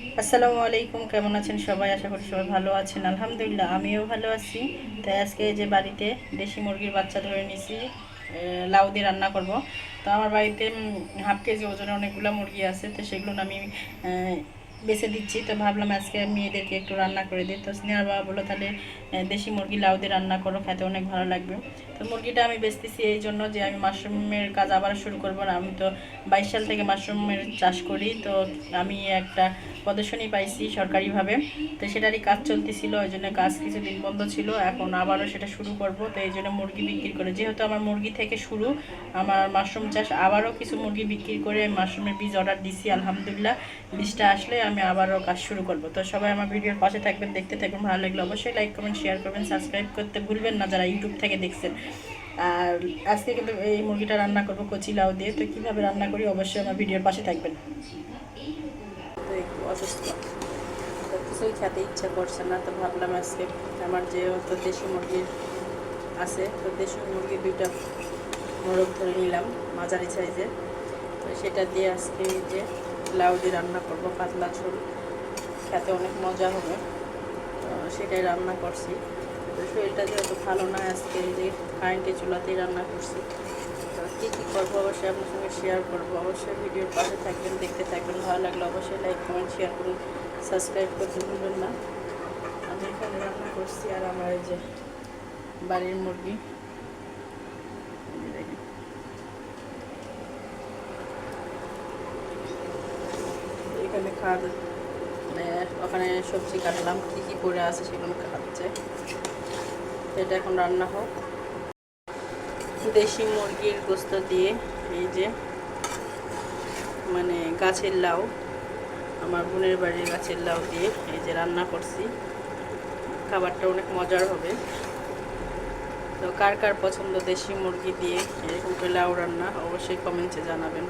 আসসালামু আলাইকুম, কেমন আছেন সবাই? আশা করি সবাই ভালো আছেন। আলহামদুলিল্লাহ, আমিও ভালো আছি। তাই আজকে যে বাড়িতে দেশি মুরগির বাচ্চা ধরে নিয়েছি লাউ দিয়ে রান্না করব। তো আমার বাড়িতে হাফ কেজি ওজনে অনেকগুলো মুরগি আছে, তো সেগুলো আমি বেছে দিচ্ছি। তো ভাবলাম আজকে মেয়েদেরকে একটু রান্না করে দিই। তো স্নেহার বাবা বলল, তাহলে দেশি মুরগি লাউ দিয়ে রান্না করো, খেতে অনেক ভালো লাগবে। তো মুরগিটা আমি বেচতেছি এই জন্য যে আমি মাশরুমের কাজ আবার শুরু করব না। আমি তো বাইশ সাল থেকে মাশরুমের চাষ করি। তো আমি একটা প্রদর্শনী পাইছি সরকারিভাবে। তো সেটারই কাজ চলতেছিল, ওই জন্য কাজ কিছুদিন বন্ধ ছিল। এখন আবারও সেটা শুরু করব। তো এই জন্য মুরগি বিক্রি করে, যেহেতু আমার মুরগি থেকে শুরু, আমার মাশরুম চাষ আবারও কিছু মুরগি বিক্রি করে মাশরুমের বীজ অর্ডার দিছি, আলহামদুলিল্লাহ। বীজটা আসলে আমি আবারও কাজ শুরু করব। তো সবাই আমার ভিডিওর পাশে থাকবেন, দেখতে থাকবেন, ভালো লাগলে অবশ্যই লাইক কমেন্ট শেয়ার করবেন সাবস্ক্রাইব করতে ভুলবেন না যারা ইউটিউব থেকে দেখছেন। আর আজকে কিন্তু এই মুরগিটা রান্না করব কচি লাউ দিয়ে। তো কীভাবে রান্না করি অবশ্যই আমার ভিডিওর পাশে থাকবেন। তো একটু অসুস্থ। কিছুই খেতে ইচ্ছা করছে না, তো ভাবলাম আজকে আমার যেহেতু দেশি মুরগির আছে, তো দেশি মুরগি দুইটা মোরগ ধরে নিলাম, মাঝারি সাইজের তো সেটা দিয়ে আজকে যে লাউ দিয়ে রান্না করব, পাতলা ঝোল। খেতে অনেক মজা হবে। সেটাই রান্না করছি। তো শরীরটা যেহেতু ভালো না, আজকে যে কারেন্টের চুলাতেই রান্না করছি। তো কী কী করব অবশ্যই আপনার সঙ্গে শেয়ার করব। অবশ্যই ভিডিওর পাশে থাকবেন, দেখতে থাকবেন। ভালো লাগলে অবশ্যই লাইক কমেন্ট শেয়ার করুন। সাবস্ক্রাইব করতে ভুলবেন না। আমি এখানে রান্না করছি আর আমার যে বাড়ির মুরগি এই যে দেখেন। এখানে মানে ওখানে সবজি কাটলাম, কী কী পড়ে আছে সেগুলো খাচ্ছে। এটা এখন রান্না হোক। দেশি মুরগির গোস্ত দিয়ে, এই যে মানে গাছের লাউ, আমার বোনের বাড়ির গাছের লাউ দিয়ে এই যে রান্না করছি। খাবারটা অনেক মজার হবে। তো কার কার পছন্দ দেশি মুরগি দিয়ে এরকম লাউ রান্না, অবশ্যই কমেন্টে জানাবেন।